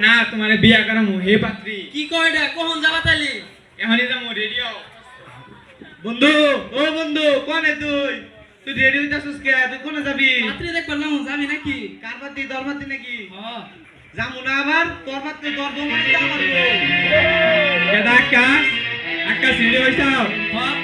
না তোমার বিয়া করাম হে পাত্রী। কি কয় রে কখন যাবা তাইলি? এখনই যাব রেডিও বন্ধু ও বন্ধু কোনে তুই? তুই রেডি হইতাছিস কে? তুই কোনে যাবি? পাত্রী দেখবার না যাবি নাকি? কার পাতি দর পাতি নাকি? হ। যামু না আবার তোর পাতি দর দর মারতে আমার কেদা আকাশ? আকাশ রেডি হইছাও? বাবা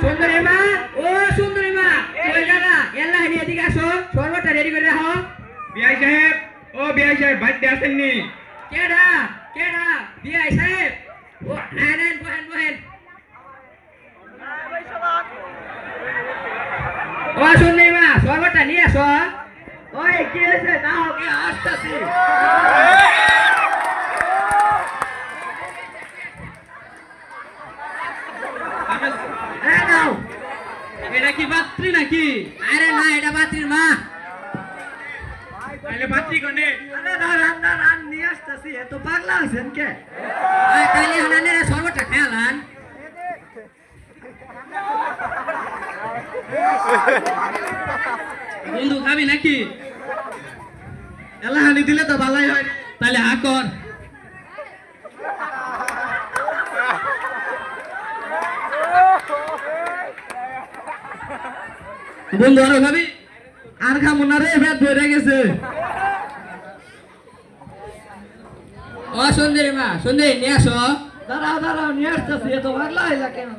সুন্দরী মা ও সুন্দরী মা কই যাবা। এল্লা হেডি এদিকে আসো সর্বটা রেডি করে রাখো বিআই সাহেব ও বিআই সাহেব বাড়িতে আসেননি। কেডা কেডা? বিআই সাহেব ও আনেন বহেন বহেন। ও সুন্দরী মা সর্বটা নিয়ে আসো ওই কি হয়েছে দাও কে আসতাছি এটা কি পাত্রী নাকি? আরে না এটা বাতির মা। তাহলে পাত্রী কোনে আরে রান না রান নিয়ে আসতেছি এত পাগলা আছেন কে? আয় কালি হানানে সর্বটা খেয়ালান বন্ধু, খাবি নাকি? এলা হানি দিলে তো ভালোই হয়। তাহলে হা কর। বন্ধু, আরও খাবি? আর খামু না রে পেট ভরে গেছে। ও সুন্দরী মা সুন্দরী নিয়ে আসো। দাঁড়াও দাঁড়াও নিয়ে আসতেছি এত হইলা কেন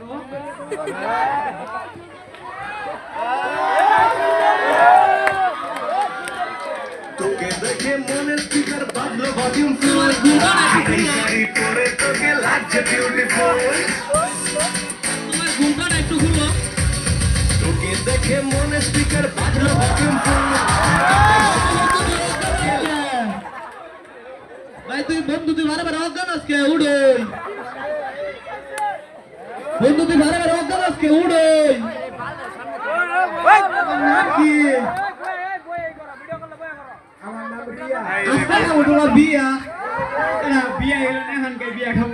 তোকে দেখে মনে স্পিকার বাজলো ভলিউম পরে তোকে লাগছে বিউটিফুল তোকে দেখে মনে স্পিকার বাজলো ভাই তুই বন্ধু তুই বারে বারে অজ্ঞান আজকে উড়োই। বন্ধু তুই বারে বারে অজ্ঞান আজকে উড়োই। আমার নাম কি? আজকে খাব তোমার বিয়া। এরা বিয়া এলো না এখন কে বিয়া খাব?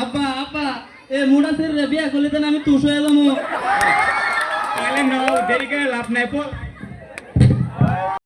আব্বা আব্বা এ মুডা ছেড়ে বিয়া করলে আমি তুষো এলাম। তাহলে ন দেরি করে লাভ নাই পো